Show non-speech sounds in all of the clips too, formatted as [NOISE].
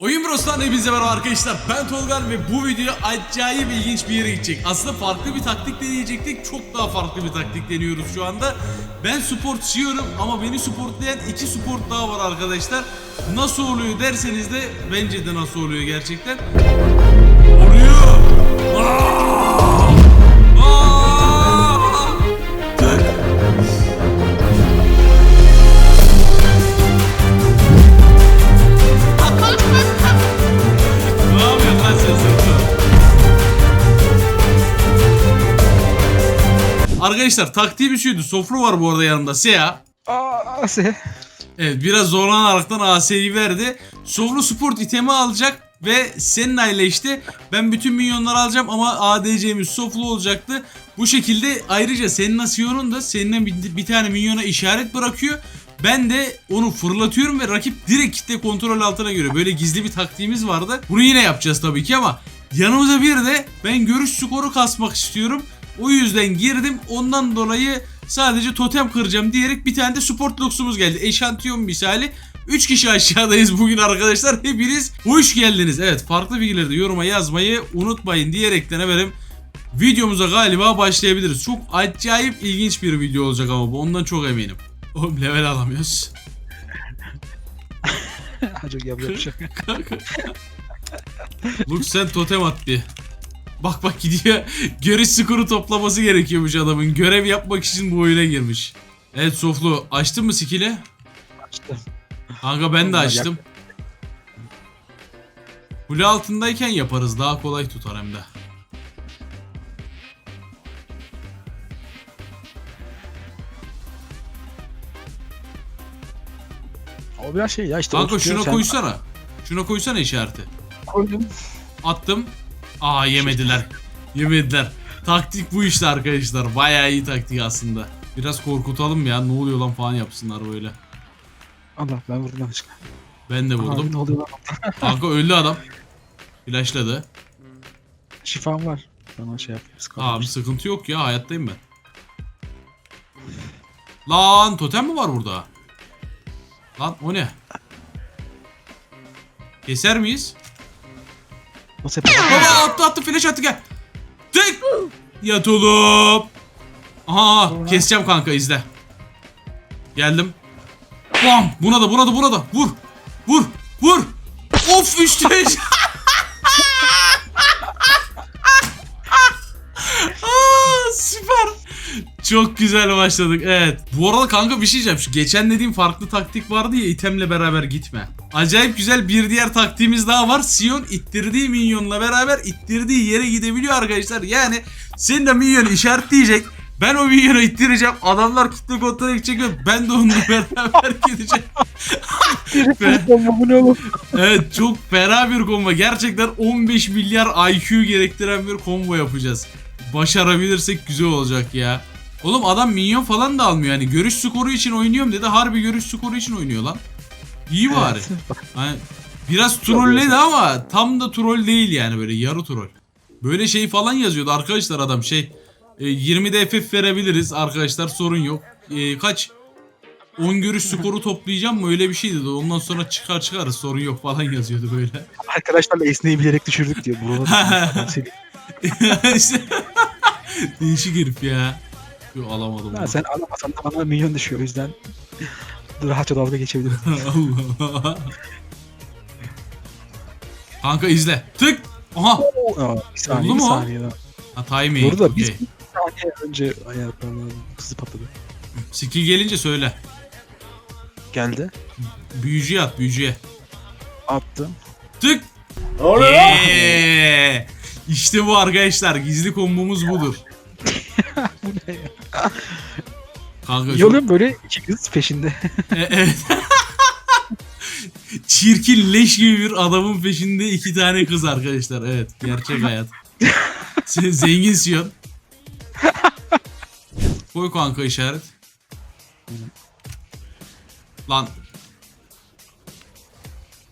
Oyun Bros'tan hepinize merhaba arkadaşlar. Ben Tolgan ve bu video acayip ilginç bir yere gidecek. Aslında farklı bir taktik deneyecektik. Çok daha farklı bir taktik deniyoruz şu anda. Ben supportçıyım ama beni supportlayan iki support daha var arkadaşlar. Nasıl oluyor derseniz de bence de nasıl oluyor gerçekten. Oluyor. Aa! Arkadaşlar taktiğim şuydu. Sofra var bu arada yanımda. Sea. Aa, se. Evet biraz zorlanaraktan AS'yi verdi. Sofra support itemi alacak ve Senna ile işte ben bütün minyonları alacağım ama ADC'miz Soflu olacaktı. Bu şekilde ayrıca Senna Sion'un da Senna bir, bir tane minyona işaret bırakıyor. Ben de onu fırlatıyorum ve rakip direkt kitle kontrol altına giriyor. Böyle gizli bir taktiğimiz vardı. Bunu yine yapacağız tabii ki ama yanımıza bir de ben görüş skoru kasmak istiyorum. O yüzden girdim. Ondan dolayı sadece totem kıracağım diyerek bir tane de support luxumuz geldi. Eşantiyon misali. 3 kişi aşağıdayız bugün arkadaşlar. Hepiniz hoş geldiniz. Evet farklı bilgileri de yoruma yazmayı unutmayın diyerekten efendim videomuza galiba başlayabiliriz. Çok acayip ilginç bir video olacak ama bu ondan çok eminim. Oğlum level alamıyoruz. [LAUGHS] Çok yapacak şey. Lux sen totem at bir. Bak bak gidiyor. Görüş skoru toplaması gerekiyormuş adamın. Görev yapmak için bu oyuna girmiş. Evet Soflu açtın mı skill'i? Açtım. Kanka ben de açtım. Kule altındayken yaparız. Daha kolay tutar hem de. O biraz şey ya işte. Kanka şuna sen- koysana. Şuna koysana işareti. Koydum. Attım. Aa yemediler. Yemediler. Taktik bu işte arkadaşlar. Bayağı iyi taktik aslında. Biraz korkutalım ya. Ne oluyor lan falan yapsınlar böyle. Allah ben vurdum yanlışlıkla. Ben de Abi vurdum. ne oluyor lan? Kanka öldü adam. Flashladı. Şifam var. Bana şey yapıyoruz. Abi sıkıntı yok ya. Hayattayım ben. Lan totem mi var burada? Lan o ne? Keser miyiz? Nasıl yapalım? Baba attı attı flash attı gel. Tık. Yat oğlum. Aha keseceğim kanka izle. Geldim. Bam buna da buna da buna da vur. Vur. Vur. Of işte. Aa, [LAUGHS] Çok güzel başladık evet. Bu arada kanka bir şey diyeceğim. Şu geçen dediğim farklı taktik vardı ya itemle beraber gitme. Acayip güzel bir diğer taktiğimiz daha var. Sion ittirdiği minyonla beraber ittirdiği yere gidebiliyor arkadaşlar. Yani senin de minyonu işaretleyecek. Ben o minyonu ittireceğim. Adamlar kitle kontrolü gidecek ve ben de onunla [LAUGHS] beraber gideceğim. Evet çok fena bir combo. Gerçekten 15 milyar IQ gerektiren bir combo yapacağız. Başarabilirsek güzel olacak ya. Oğlum adam minyon falan da almıyor. Yani görüş skoru için oynuyorum dedi. Harbi görüş skoru için oynuyor lan. İyi bari. [LAUGHS] Hani biraz trolledi ama tam da troll değil yani böyle yarı troll. Böyle şey falan yazıyordu arkadaşlar adam şey. e, 20'de FF verebiliriz arkadaşlar sorun yok. E, kaç? 10 görüş skoru [LAUGHS] toplayacağım mı öyle bir şey dedi. Ondan sonra çıkar çıkarız sorun yok falan yazıyordu böyle. Arkadaşlarla esneyi bilerek düşürdük diyor. Buralar. [LAUGHS] İşte- Değişik herif ya. Yo, alamadım. Ha, bunu. sen alamasan da bana milyon düşüyor o yüzden. Rahatça dalga geçebilirim. [LAUGHS] Allah. Kanka izle. Tık. Aha. Aa, bir saniye Oldu bir mu o? saniye. daha. Ha timing. Doğru da biz Okey. bir saniye önce ayarlamam hızlı patladı. Skill gelince söyle. Geldi. Büyücüye at büyücüye. Attım. Tık. Yeah! İşte bu arkadaşlar. Gizli kombomuz budur. [LAUGHS] Bu ne ya? Kanka çok... böyle iki kız peşinde. E- evet. [LAUGHS] Çirkin leş gibi bir adamın peşinde iki tane kız arkadaşlar. Evet. Gerçek hayat. [LAUGHS] Sen zengin Siyon. Koy kanka işaret. Lan.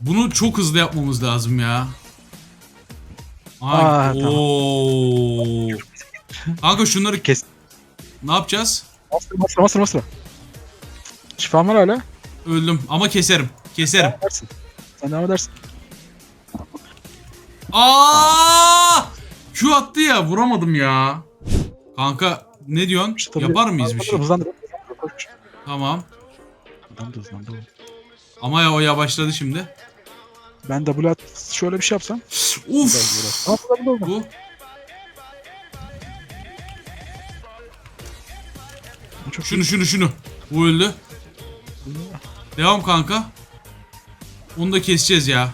Bunu çok hızlı yapmamız lazım ya. Ay, Aa, tamam. oo. Kanka şunları Kes. ne yapacağız? Master master master master. Şifam var hala. Öldüm ama keserim. Keserim. Dersin. Sen devam edersin. Aa! Q attı ya vuramadım ya. Kanka ne diyorsun? İşte Yapar mıyız bir şey? Hızlandır. koş. Tamam. Hızlandır hızlandır. Ama ya o yavaşladı şimdi. Ben W at şöyle bir şey yapsam. Uf. Aa. Bu. Şunu şunu şunu. Bu öldü. Devam kanka. Onu da keseceğiz ya.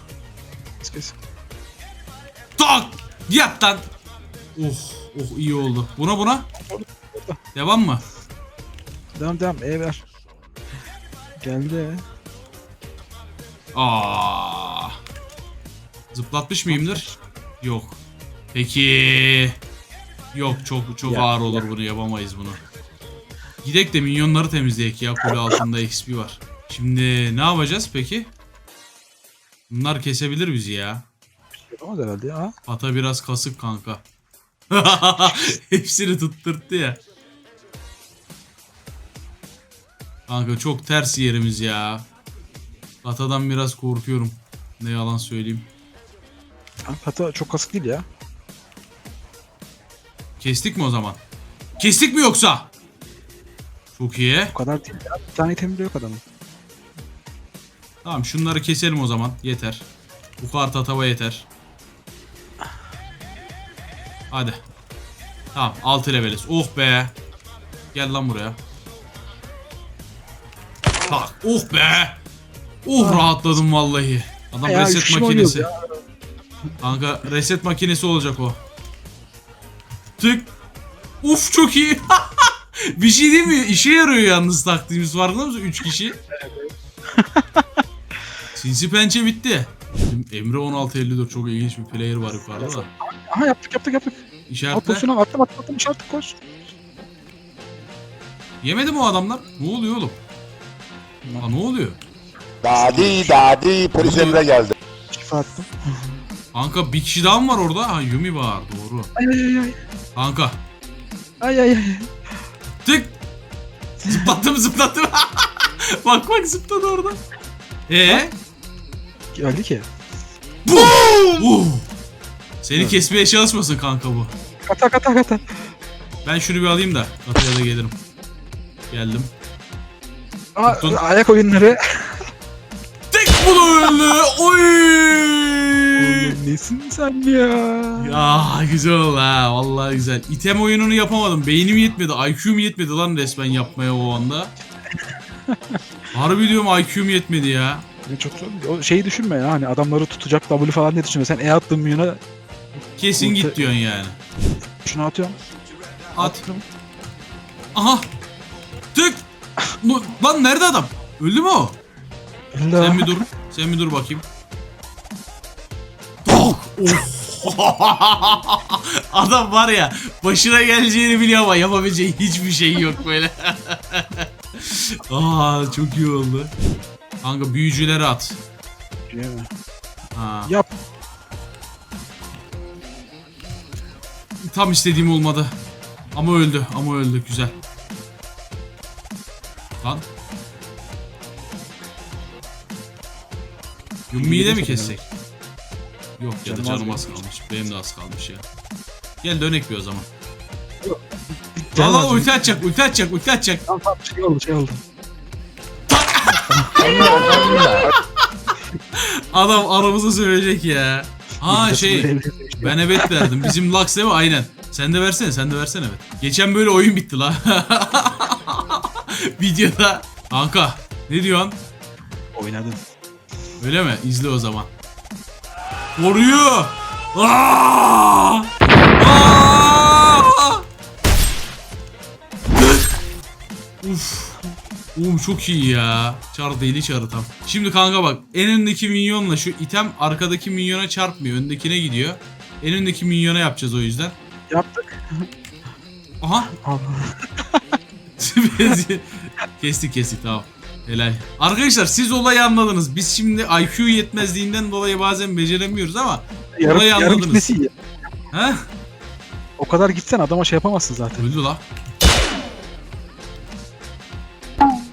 Kes, kes. Tak! Yat lan. Oh, oh iyi oldu. Buna buna. Devam mı? Devam devam. E ver. Geldi. Aa. Zıplatmış mıyımdır? Yok. Peki. Yok çok çok Ya, ağır olur bunu yapamayız bunu. Gidek de minyonları temizleyek ya kule altında XP var. Şimdi ne yapacağız peki? Bunlar kesebilir bizi ya. Yapamaz herhalde ya. Ata biraz kasık kanka. [LAUGHS] Hepsini tutturttu ya. Kanka çok ters yerimiz ya. Atadan biraz korkuyorum. Ne yalan söyleyeyim. Hatta çok kasık değil ya. Kestik mi o zaman? Kestik mi yoksa? Çok iyi. O kadar değil ya. Bir tane item bile yok adamın. Tamam şunları keselim o zaman. Yeter. Bu kart atava yeter. Hadi. Tamam 6 leveliz. Oh be. Gel lan buraya. Bak. Oh be. Oh rahatladım vallahi. Adam Ya, reset makinesi. Kanka reset makinesi olacak o. Tık. Uf çok iyi. [LAUGHS] [LAUGHS] Bir şey değil mi? İşe yarıyor yalnız taktiğimiz farkında mısın? 3 kişi. [LAUGHS] Sinsi pençe bitti. Emre 1654 çok ilginç bir player var yukarıda da. Aha yaptık yaptık yaptık. Al İşaretle. pozisyonu attım attım attım işaret koş. Yemedi mi o adamlar? Ne oluyor oğlum? Aa, ne oluyor? Dadi dadi polis emre geldi. Şifa attım. Kanka bir kişi daha mı var orada? Ha Yumi var doğru. Ay ay ay. Kanka. Ay ay ay. Zıplattım zıplattım. [LAUGHS] bak bak zıpladı orada. Ee? Geldi ki. Boom! Uh! Seni kesmeye çalışmasın kanka bu. Kata kata kata. Ben şunu bir alayım da kataya da gelirim. Geldim. Aa, Tuttun. ayak oyunları. Tek bunu öldü. Oy! Nesin sen ya? Ya güzel oldu ha vallahi güzel. İtem oyununu yapamadım. Beynim yetmedi. IQ'm yetmedi lan resmen yapmaya o anda. [LAUGHS] Harbi diyorum IQ'm yetmedi ya. Çok. O şeyi düşünme ya hani adamları tutacak W falan ne düşünme. Sen E attın mı yine Kesin Orta- git diyorsun yani. şunu atıyorum. At. Aha. Tık. [LAUGHS] Lan nerede adam? Öldü mü o? Sen bir dur. Sen bir dur bakayım. [LAUGHS] Adam var ya başına geleceğini biliyor ama yapabileceği hiçbir şey yok böyle. [LAUGHS] Aa çok iyi oldu. Kanka büyücüleri at. Mi? Ha. Yap. Tam istediğim olmadı. Ama öldü. Ama öldü. Güzel. Lan. Yummi'yi de mi kessek? Yok ya da Canım az canım az kalmış. Benim de az kalmış ya. Gel dönek bir o zaman. Canım Valla az. ulti atacak, ulti atacak, ulti atacak. Tamam tamam şey oldu şey oldu. [LAUGHS] Adam aramızda söyleyecek ya. Ha şey, ben evet verdim. Bizim Lux değil mi? Aynen. Sen de versene, sen de versene evet. Geçen böyle oyun bitti la. [LAUGHS] Videoda. Kanka, ne diyorsun? Oynadın. Öyle mi? İzle o zaman. Koruyor. Aa! Aa! Uf. Oğlum çok iyi ya. Çar deli çarı tam. Şimdi kanka bak en öndeki minyonla şu item arkadaki minyona çarpmıyor. Öndekine gidiyor. En öndeki minyona yapacağız o yüzden. Yaptık. Aha. [LAUGHS] Kestik kestik tamam. Helal. Arkadaşlar siz olayı anladınız. Biz şimdi IQ yetmezliğinden dolayı bazen beceremiyoruz ama Yarım, Olayı yarım anladınız. iyi. He? O kadar gitsen adama şey yapamazsın zaten. Öldü la.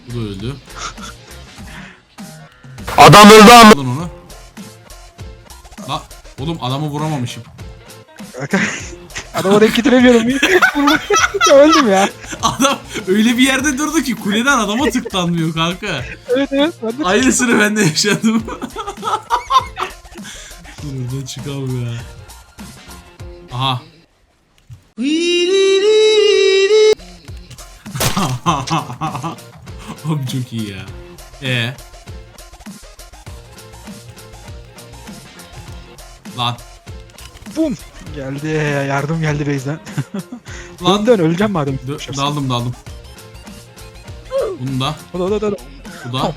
Bu da öldü. Adam öldü ama. Alın onu. La. Oğlum adamı vuramamışım. [LAUGHS] Adama denk getiremiyorum. [LAUGHS] Öldüm ya. Adam öyle bir yerde durdu ki kuleden adama tıklanmıyor kanka. Evet evet. Ben de Aynısını ben de yaşadım. [LAUGHS] Dur buradan çıkalım ya. Aha. [LAUGHS] Abi çok iyi ya. E. Lan. bum. Geldi. Yardım geldi base'den. Lan. [LAUGHS] Dön dön öleceğim madem. Dö- daldım daldım. Bunu da. O da o da o da. Bu da.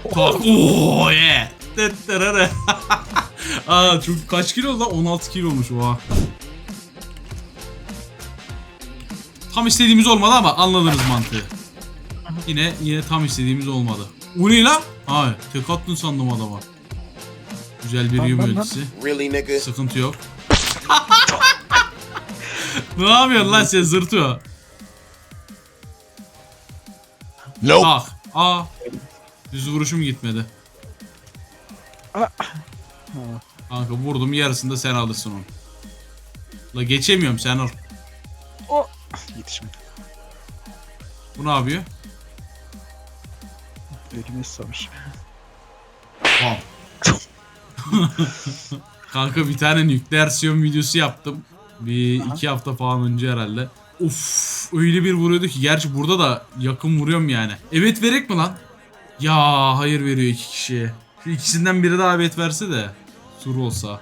Oo yeah. Tıttırırı. [LAUGHS] Aa çok kaç kilo lan? 16 kilo olmuş oha. Tam istediğimiz olmadı ama anladınız mantığı. Yine yine tam istediğimiz olmadı. O ne lan? Hayır, tek attın sandım adama. Güzel bir Lan, yum lan, lan. ölçüsü. Really, nigga? Sıkıntı yok. [LAUGHS] ne yapıyorsun lan sen zırtıyor? Nope. Bak. Aa. Düz vuruşum gitmedi. Ha. Kanka vurdum yarısında sen alırsın onu. La geçemiyorum sen al. Yetişmedi. Bu ne yapıyor? Elimi ıslamış. Wow. [LAUGHS] Kanka bir tane nükleer siyon videosu yaptım. Bir iki hafta falan önce herhalde. Uf öyle bir vuruyordu ki. Gerçi burada da yakın vuruyorum yani. Evet verek mi lan? Ya hayır veriyor iki kişiye. Şu ikisinden biri daha evet verse de. Sur olsa.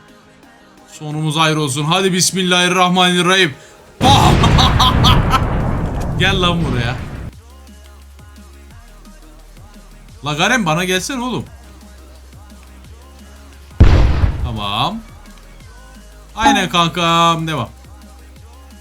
Sonumuz ayrı olsun. Hadi bismillahirrahmanirrahim. [LAUGHS] Gel lan buraya. La Garen bana gelsene oğlum. Tamam. Aynen kankam devam.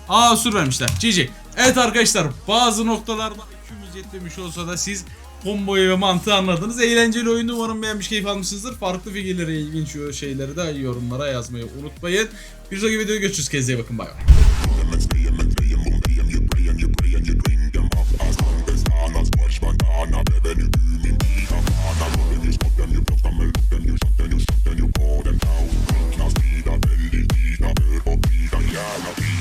Aa sur vermişler. GG. Evet arkadaşlar bazı noktalarda yükümüz yetmemiş olsa da siz komboyu ve mantığı anladınız. Eğlenceli oyunu umarım beğenmiş keyif almışsınızdır. Farklı figürlere ilginç şeyleri de yorumlara yazmayı unutmayın. Bir sonraki videoda görüşürüz. Kendinize bakın. Bay bay.